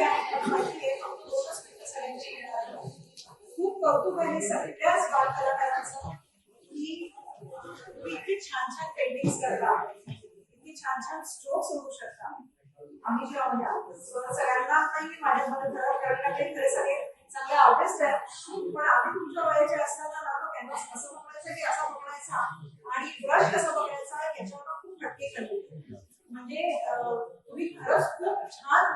Busy आहे माहिती आहे खूप कौतुक आहे सगळ्याच बालकलाकारांचं की तुम्ही इतकी छान छान पेंटिंग्स करता इतकी छान छान स्ट्रोक्स होऊ शकता. आम्ही जेव्हा म्हणजे सगळ्यांना काही माझ्या जरा कळलं काही खरे सगळे चांगले आर्टिस्ट आहेत. पण आम्ही तुमच्या वयाचे असतात ना तो कॅनव्हास कसं पकडायचा की असा पकडायचा आणि ब्रश कसा पकडायचा याच्यावर खूप हटके करते म्हणजे अं, तुम्ही खरंच खूप छान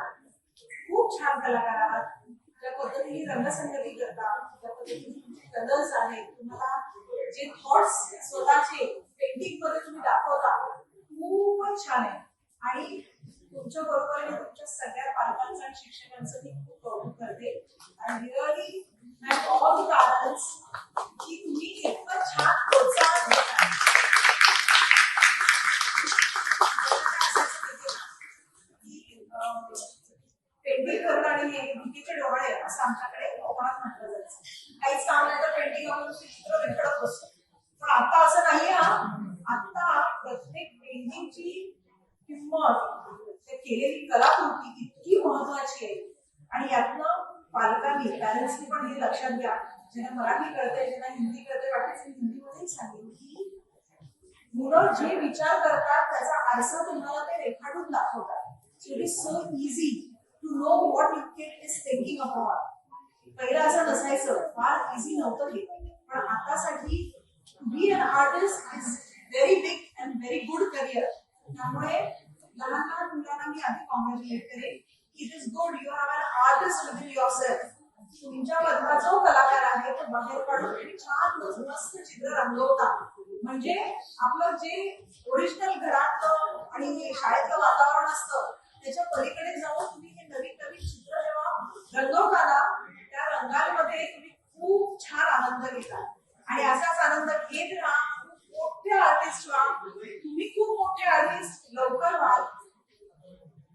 खूप छान कलाकार आहात ज्या पद्धतीने रंगसंगती करता ज्या पद्धतीने कलर्स आहेत तुम्हाला जे थॉट्स स्वतःचे पेंटिंगमध्ये तुम्ही दाखवता खूपच छान आहे. आणि तुमच्या बरोबरीने तुमच्या सगळ्या पालकांचं आणि शिक्षकांचं मी खूप कौतुक करते. आणि रिअली ऑल द की तुम्ही इतकं छान प्रोत्साहन देता पेंटिंग करणं आणि हे भीतीचे डोळे असं आमच्याकडे कोकणात म्हटलं जायचं. काहीच काम नाही तर पेंटिंग आपण चित्र रेखडत बसतो. पण आता असं नाही हा. आता प्रत्येक पेंटिंगची किंमत केलेली कलाकृती इतकी महत्वाची आहे. आणि यातनं पालकांनी पॅरेंट्सनी पण हे लक्षात घ्या. ज्यांना मराठी कळते ज्यांना हिंदी कळते वाटते हिंदीमध्येही सांगेल की मुलं जे विचार करतात त्याचा आरसा तुम्हाला ते रेखाटून दाखवतात. It is so easy to know what you kid is thinking upon पहिलं असं नसायचं. फार इझी नव्हतं हे. पण आतासाठी be an artist is very big and very good career त्यामुळे लहान लहान मुलांना मी आधी कॉंग्रॅच्युलेट करेन it is good you have an artist within yourself तुमच्या मधला जो कलाकार आहे तो बाहेर पडून आणि छान मस्त चित्र रंगवता. म्हणजे आपलं जे ओरिजिनल घरातलं आणि शाळेतलं वातावरण असतं त्याच्या पलीकडे जाऊन तुम्ही हे नवीन नवीन चित्र जेव्हा रंगवताना ना तुम्ही खूप छान आनंद घेता. आणि असाच आनंद घेत राहा. खूप मोठे आर्टिस्ट व्हा. तुम्ही खूप मोठे आर्टिस्ट लवकर व्हाल.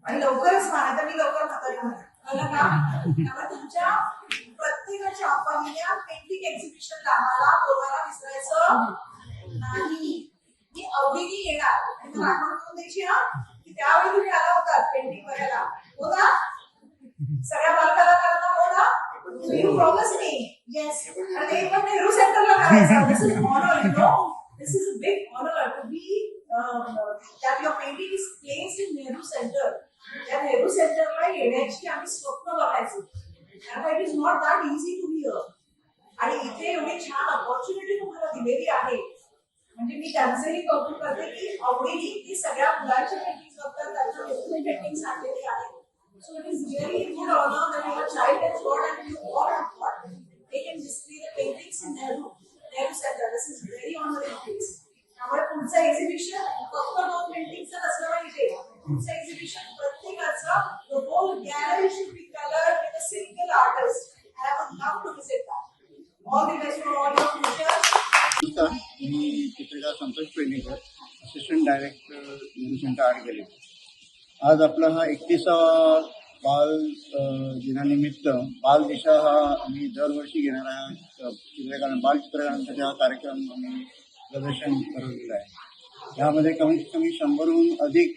आणि लवकरच व्हा तर मी लवकर म्हातारी होणार. कळलं का? त्यामुळे तुमच्या प्रत्येकाच्या पहिल्या पेंटिंग एक्झिबिशन आम्हाला दोघांना विसरायचं नाही. मी आवडीने येणार. आणि तुला आठवण करून द्यायची हा? की त्यावेळी तुम्ही आला होता पेंटिंग बघायला. हो ना सगळ्या बालकाला you ना me? Yes. मी येस आणि ते पण नेहरू सेंटरला करायचं this is honour you know this is a big honour to be that your painting is placed in Nehru centre त्या नेहरू सेंटरला येण्याची आम्ही स्वप्न बघायचो त्यामुळे it is not that easy to here आणि इथे एवढी छान अपॉर्च्युनिटी तुम्हाला दिलेली आहे. म्हणजे मी त्यांचंही कौतुक करते की आवडीने ती सगळ्या मुलांच्या पेंटिंग बघतात त्यांच्या पेंटिंग सांगलेली आहे so it is really good honour that your child is god and you all have god they can display the paintings in Nehru Nehru centre this is very honouring place त्यामुळे पुढचं exhibition फक्त दोन पेंटिंगचं नसलं पाहिजे पुढचं exhibition प्रत्येकाचं the whole gallery should be colored with a single artist. And I would love to visit that. All the best for all your futures. नमस्कार मी चित्रकार Santosh Pednekar assistant director Nehru centre art gallery आज आपला हा एकतीसावा बाल दिनानिमित्त बाल दिशा हा आम्ही दरवर्षी घेणारा चित्रकार बाल चित्रकारांसाठी हा कार्यक्रम आम्ही प्रदर्शन ठरवलेला आहे. यामध्ये कमीत कमी शंभरहून अधिक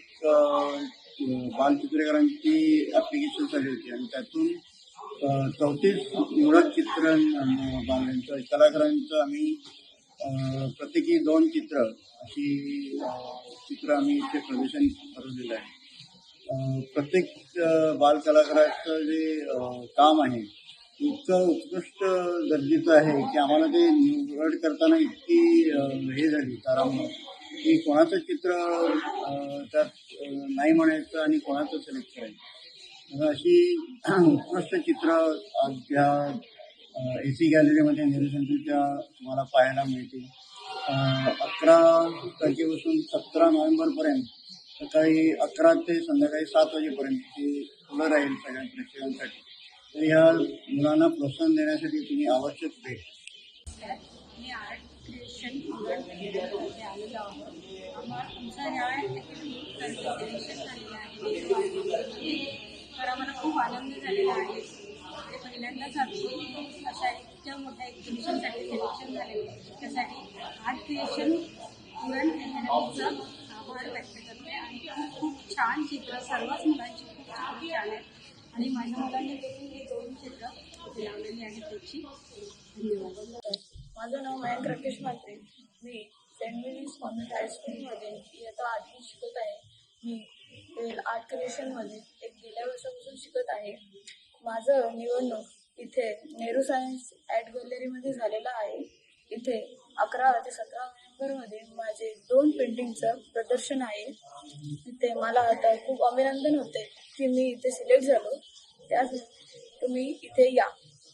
बाल चित्रकारांची ॲप्लिकेशन आली होती आणि त्यातून चौतीस निवडक चित्र बालांचं कलाकारांचं आम्ही प्रत्येकी दोन चित्र अशी चित्र आम्ही इथे प्रदर्शन ठरवलेलं आहे. प्रत्येक बाल बालकलाकाराचं जे काम आहे इतकं उत्कृष्ट दर्जेचं आहे की आम्हाला ते निवड करताना इतकी हे झाली. कारण की कोणाचं चित्र त्यात नाही म्हणायचं आणि कोणाचं सिलेक्ट करायचं. अशी उत्कृष्ट चित्र आज त्या ए सी गॅलरीमध्ये नेहरू सेंटरच्या तुम्हाला पाहायला मिळतील. अकरा तारखेपासून सतरा नोव्हेंबरपर्यंत सकाळी अकरा ते संध्याकाळी सात वाजेपर्यंत ती खुलं राहील सगळ्या प्रेक्षकांसाठी. तर या मुलांना प्रोत्साहन देण्यासाठी तुम्ही आवश्यक भेट मी आर्ट क्रिएशन आलेलो आहोत. तुमचा या झालेलं आहे. तर आम्हाला खूप आनंद झालेला आहे. ते पहिल्यांदाच आम्ही अशा इतक्या मोठ्या एक्झिबिशनसाठी सिलेक्शन झालेलं त्यासाठी आर्ट क्रिएशन उरण अकॅडमीचा आभार व्यक्त करते आणि खूप खूप छान चित्र सर्वच मुलांची खूप छान छान आहेत आणि माझ्या मुलांनी देखील हे दोन चित्र इथे लावलेली आहेत त्याची. धन्यवाद. माझं नाव मयंक राकेश म्हात्रे. मी सेंट मेरीज कॉन्व्हेंट हायस्कूलमध्ये इयत्ता आठवी शिकत आहे. मी आर्ट क्रिएशनमध्ये एक गेल्या वर्षापासून शिकत आहे. माझं निवडणूक इथे नेहरू सायन्स ॲट गॅलरीमध्ये झालेलं आहे. इथे अकरा ते सतरा नोव्हेंबरमध्ये माझे दोन पेंटिंगचं प्रदर्शन आहे. इथे मला आता खूप अभिनंदन होते की मी इथे सिलेक्ट झालो. त्यास तुम्ही इथे या.